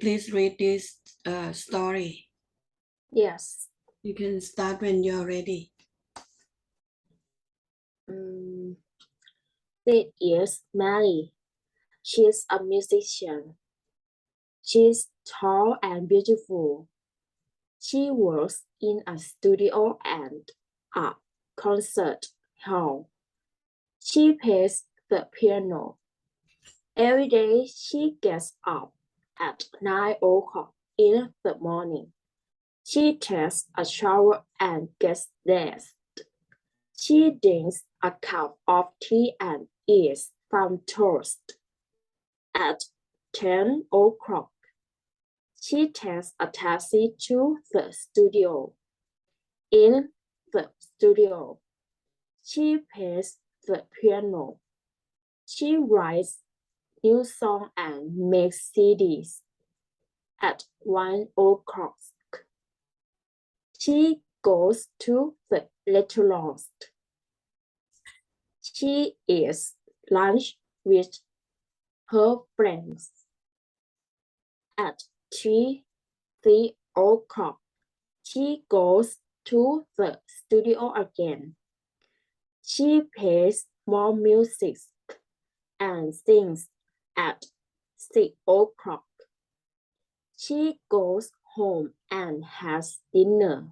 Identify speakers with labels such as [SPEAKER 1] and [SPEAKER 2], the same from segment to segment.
[SPEAKER 1] please read this uh, story?
[SPEAKER 2] Yes.
[SPEAKER 1] You can start when you're ready.
[SPEAKER 2] Mm, this is Mary. She's a musician. She's tall and beautiful. She works in a studio and a concert hall. She plays the piano. Every day she gets up at nine o'clock in the morning. She takes a shower and gets dressed. She drinks a cup of tea and eats some toast. At 10 o'clock, she takes a taxi to the studio. In the studio, she plays the piano. She writes new songs and makes CDs. At 1 o'clock, she goes to the restaurant. She eats lunch with her friends. At three, three o'clock, she goes to the studio again. She plays more music and sings at six o'clock. She goes home and has dinner.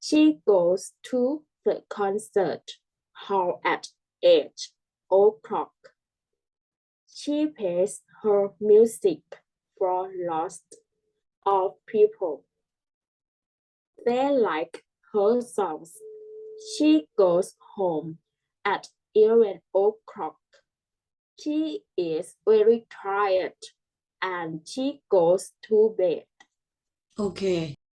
[SPEAKER 2] She goes to the concert hall at eight o'clock. She plays her music for lots of people. They like her songs. She goes home at 11 o'clock. She is very tired and she goes to bed.
[SPEAKER 1] Okay